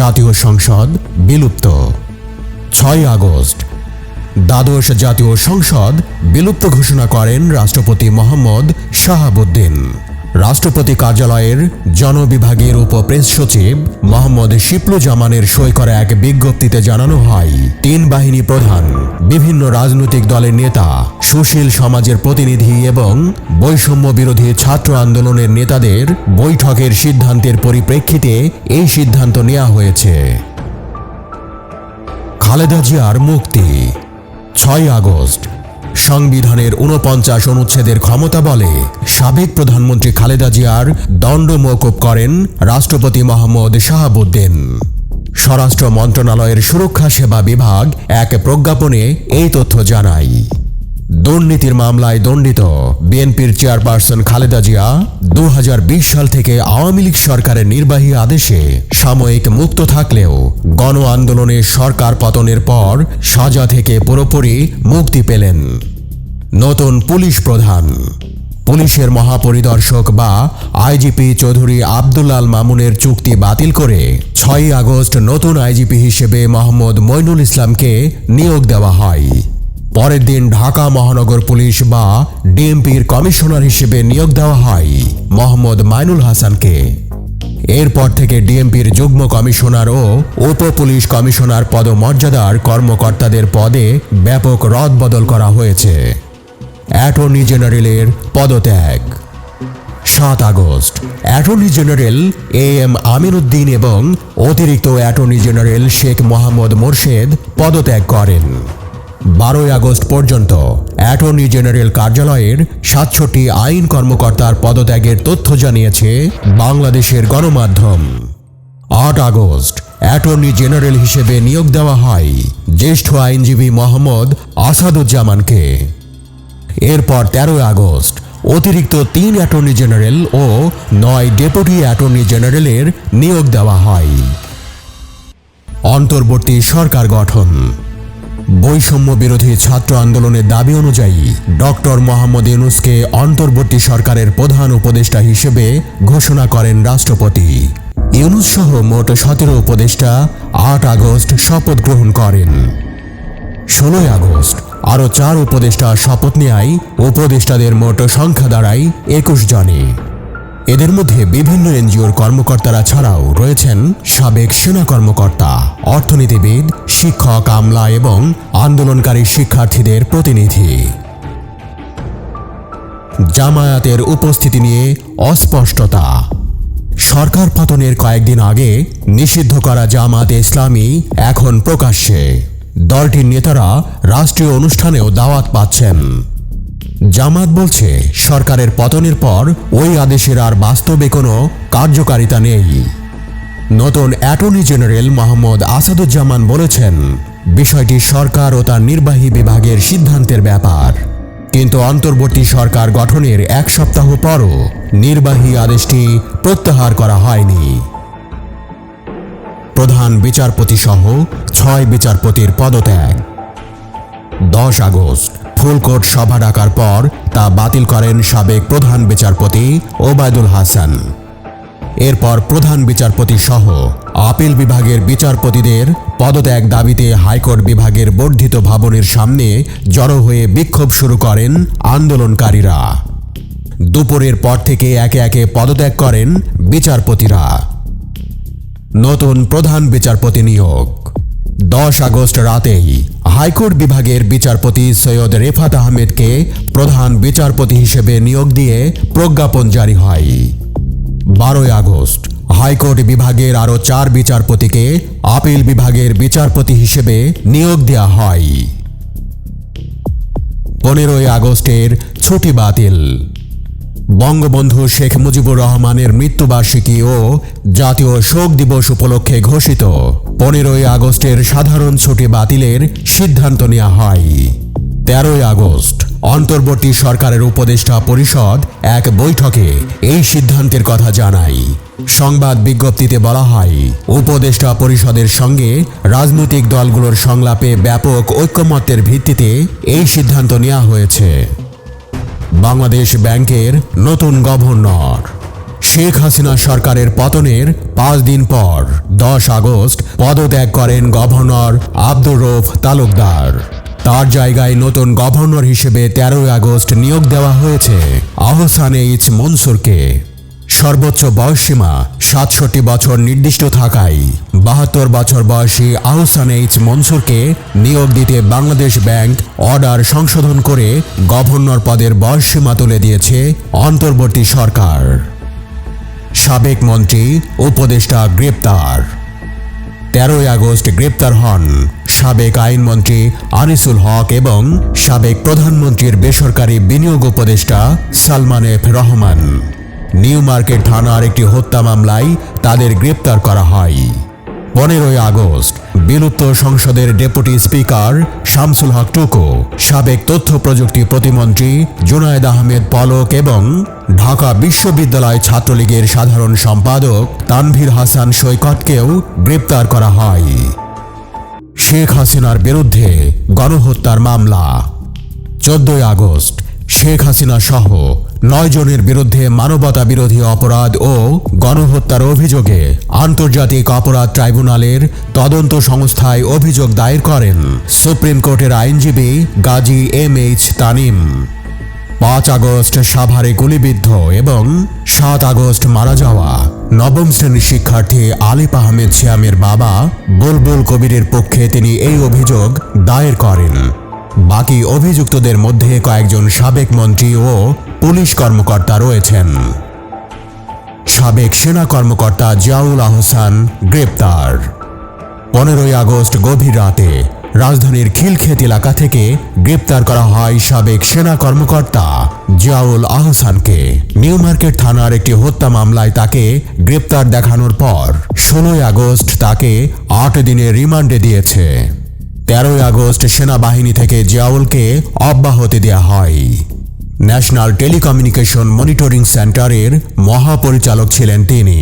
জাতীয় সংসদ বিলুপ্ত। ছয় আগস্ট দ্বাদশ জাতীয় সংসদ বিলুপ্ত ঘোষণা করেন রাষ্ট্রপতি মোহাম্মদ শাহাবুদ্দিন। রাষ্ট্রপতি কার্যালয়ের জনবিভাগের উপপ্রেস সচিব মোহাম্মদ শিপলুজামানের সই করা এক বিজ্ঞপ্তিতে জানানো হয়, তিন বাহিনী প্রধান, বিভিন্ন রাজনৈতিক দলের নেতা, সুশীল সমাজের প্রতিনিধি এবং বৈষম্য বিরোধী ছাত্র আন্দোলনের নেতাদের বৈঠকের সিদ্ধান্তের পরিপ্রেক্ষিতে এই সিদ্ধান্ত নেওয়া হয়েছে। খালেদা জিয়ার মুক্তি, ছয় আগস্ট। সংবিধানের উনপঞ্চাশ অনুচ্ছেদের ক্ষমতা বলে সাবেক প্রধানমন্ত্রী খালেদা জিয়ার দণ্ড মৌকুব করেন রাষ্ট্রপতি মোহাম্মদ শাহাবুদ্দিন। স্বরাষ্ট্র মন্ত্রণালয়ের সুরক্ষা সেবা বিভাগ এক প্রজ্ঞাপনে এই তথ্য জানায়। দুর্নীতির মামলায় দণ্ডিত বিএনপির চেয়ারপারসন খালেদা জিয়া দু হাজার বিশ সাল থেকে আওয়ামী লীগ সরকারের নির্বাহী আদেশে সাময়িক মুক্ত থাকলেও গণ আন্দোলনে সরকার পতনের পর সাজা থেকে পুরোপুরি মুক্তি পেলেন নতুন পুলিশ প্রধান। পুলিশের মহাপরিদর্শক বা আইজিপি চৌধুরী আব্দুল্লাল মামুনের চুক্তি বাতিল করে ছয়ই আগস্ট নতুন আইজিপি হিসেবে মোহাম্মদ মইনুল ইসলামকে নিয়োগ দেওয়া হয়। পরের দিন ঢাকা মহানগর পুলিশ বা ডিএমপির কমিশনার হিসেবে নিয়োগ দেওয়া হয়, মোহাম্মদ মাইনুল হাসানকে। এরপর থেকে ডিএমপির যুগ্ম কমিশনার ও উপ পুলিশ কমিশনার পদমর্যাদার কর্মকর্তাদের পদে ব্যাপক রদবদল করা হয়েছে। অ্যাটর্নি জেনারেলের পদত্যাগ। সাত August, attorney general A M Amiruddin এবং অতিরিক্ত অ্যাটর্নি জেনারেল শেখ মোহাম্মদ মোরশেদ পদত্যাগ করেন। বারোই আগস্ট পর্যন্ত, অ্যাটর্নি জেনারেল কার্যালয়ের সাতষট্টি আইন কর্মকর্তার পদত্যাগের তথ্য জানিয়েছে বাংলাদেশের গণমাধ্যম। আট আগস্ট, অ্যাটর্নি জেনারেল হিসেবে নিয়োগ দেওয়া হয় জ্যেষ্ঠ আইনজীবী মোহাম্মদ আসাদুজ্জামানকে। এরপর তেরোই আগস্ট, অতিরিক্ত তিন অ্যাটর্নি জেনারেল ও নয় ডেপুটি অ্যাটর্নি জেনারেলের নিয়োগ দেওয়া হয়। অন্তর্বর্তী সরকার গঠন। বৈষম্য বিরোধী ছাত্র আন্দোলনের দাবি অনুযায়ী ডক্টর মোহাম্মদ ইউনুসকে অন্তর্বর্তী সরকারের প্রধান উপদেষ্টা হিসেবে ঘোষণা করেন রাষ্ট্রপতি। ইউনুস সহ মোট সতেরো উপদেষ্টা আট আগস্ট শপথ গ্রহণ করেন। ষোলোই আগস্ট আরও চার উপদেষ্টা শপথ নেয় উপদেষ্টাদের মোট সংখ্যা দাঁড়ায় একুশ জনে। এদের মধ্যে বিভিন্ন এনজিওর কর্মকর্তারা ছাড়াও রয়েছেন সাবেক সেনা কর্মকর্তা, অর্থনীতিবিদ, শিক্ষক, আমলা এবং আন্দোলনকারী শিক্ষার্থীদের প্রতিনিধি। জামায়াতের উপস্থিতি নিয়ে অস্পষ্টতা। সরকার পতনের কয়েকদিন আগে নিষিদ্ধ করা জামাত ইসলামী এখন প্রকাশ্যে। দলটির নেতারা রাষ্ট্রীয় অনুষ্ঠানেও দাওয়াত পাচ্ছেন। জামাত বলছে, সরকারের পতনের পর ওই আদেশের আর বাস্তবে কোনো কার্যকারিতা নেই। নতুন অ্যাটর্নি জেনারেল মোহাম্মদ আসাদুজ্জামান বলেছেন, বিষয়টি সরকার ও তার নির্বাহী বিভাগের সিদ্ধান্তের ব্যাপার। কিন্তু অন্তর্বর্তী সরকার গঠনের এক সপ্তাহ পরও নির্বাহী আদেশটি প্রত্যাহার করা হয়নি। প্রধান বিচারপতি সহ ছয় বিচারপতির পদত্যাগ। দশ আগস্ট। ফুলকোট সভা ডাকার পর তা বাতিল করেন সাবেক প্রধান বিচারপতি ওবায়দুল হাসান। এরপর প্রধান বিচারপতি সহ আপিল বিভাগের বিচারপতিদের পদত্যাগ দাবিতে হাইকোর্ট বিভাগের বর্ধিত ভবনের সামনে জড়ো হয়ে বিক্ষোভ শুরু করেন আন্দোলনকারীরা। দুপুরের পর থেকে একে একে পদত্যাগ করেন বিচারপতিরা। নতুন প্রধান বিচারপতি নিয়োগ। দশ আগস্ট রাতেই হাইকোর্ট বিভাগের বিচারপতি সৈয়দ রেফাত আহমেদকে প্রধান বিচারপতি হিসেবে নিয়োগ দিয়ে প্রজ্ঞাপন জারি হয়। বারোই আগস্ট, হাইকোর্ট বিভাগের আরও চার বিচারপতিকে আপিল বিভাগের বিচারপতি হিসেবে নিয়োগ দেওয়া হয়। পনেরোই আগস্টের ছুটি বাতিল। বঙ্গবন্ধু শেখ মুজিবুর রহমানের মৃত্যুবার্ষিকী ও জাতীয় শোক দিবস উপলক্ষে ঘোষিত। পনেরোই আগস্টের সাধারণ ছুটি বাতিলের সিদ্ধান্ত নেওয়া হয়। তেরোই আগস্ট, অন্তর্বর্তী সরকারের উপদেষ্টা পরিষদ এক বৈঠকে এই সিদ্ধান্তের কথা জানায়। সংবাদ বিজ্ঞপ্তিতে বলা হয়, উপদেষ্টা পরিষদের সঙ্গে রাজনৈতিক দলগুলোর সংলাপে ব্যাপক ঐক্যমত্যের ভিত্তিতে এই সিদ্ধান্ত নেওয়া হয়েছে। বাংলাদেশ ব্যাংকের নতুন গভর্নর। শেখ হাসিনা সরকারের পতনের পাঁচ দিন পর দশ আগস্ট পদত্যাগ করেন গভর্নর আব্দুর রৌফ তালুকদার। তার জায়গায় নতুন গভর্নর হিসেবে তেরোই আগস্ট নিয়োগ দেওয়া হয়েছে। আহসান ইচ মনসুরকে। সর্বোচ্চ বয়সসীমা সাতষট্টি বছর নির্দিষ্ট থাকায় বাহাত্তর বছর বয়সী আহসান এইচ মনসুরকে নিয়োগ দিতে বাংলাদেশ ব্যাংক অর্ডার সংশোধন করে গভর্নর পদের বয়সসীমা তুলে দিয়েছে অন্তর্বর্তী সরকার। সাবেক মন্ত্রী, উপদেষ্টা গ্রেপ্তার। তেরোই আগস্ট গ্রেপ্তার হন সাবেক আইনমন্ত্রী আনিসুল হক এবং সাবেক প্রধানমন্ত্রীর বেসরকারি বিনিয়োগ উপদেষ্টা Salman F Rahman. New Market থানার একটি হত্যা মামলায় তাদের গ্রেপ্তার করা হয়। পনেরোই আগস্ট, বিলুপ্ত সংসদের ডেপুটি স্পিকার শামসুল হক টুকু, সাবেক তথ্য প্রযুক্তি প্রতিমন্ত্রী জুনায়েদ আহমেদ পলক এবং ঢাকা বিশ্ববিদ্যালয় ছাত্রলীগের সাধারণ সম্পাদক তানভীর হাসান সৈকতকেও গ্রেপ্তার করা হয়। শেখ হাসিনার বিরুদ্ধে গণহত্যার মামলা। চোদ্দই আগস্ট, শেখ হাসিনা সহ নয় জনের বিরুদ্ধে মানবতা বিরোধী অপরাধ ও গণহত্যার অভিযোগে আন্তর্জাতিক অপরাধ ট্রাইব্যুনালের তদন্ত সংস্থায় অভিযোগ দায়ের করেন সুপ্রিম কোর্টের আইনজীবী গাজী এম এইচ তানিম। পাঁচ আগস্ট সাভারে গুলিবিদ্ধ এবং সাত আগস্ট মারা যাওয়া নবম শ্রেণির শিক্ষার্থী আলিফ আহমেদ শ্যামের বাবা বুলবুল কবিরের পক্ষে তিনি এই অভিযোগ দায়ের করেন। বাকি অভিযুক্তদের মধ্যে কয়েকজন সাবেক মন্ত্রী ও পুলিশ কর্মকর্তা রয়েছেন। সাবেক সেনা কর্মকর্তা জিয়াউল আহসান গ্রেপ্তার। পনেরোই আগস্ট গভীর রাতে রাজধানীর খিলক্ষেত এলাকা থেকে গ্রেপ্তার করা হয় সাবেক সেনা কর্মকর্তা জিয়াউল আহসানকে। নিউ মার্কেট থানার একটি হত্যা মামলায় তাকে গ্রেপ্তার দেখানোর পর ষোলোই আগস্ট তাকে আট দিনের রিমান্ডে দিয়েছে। তেরোই আগস্ট সেনাবাহিনী থেকে জিয়াউলকে অব্যাহতি দেয়া হয়। ন্যাশনাল টেলিকমিউনিকেশন মনিটরিং সেন্টারের মহাপরিচালক ছিলেন তিনি।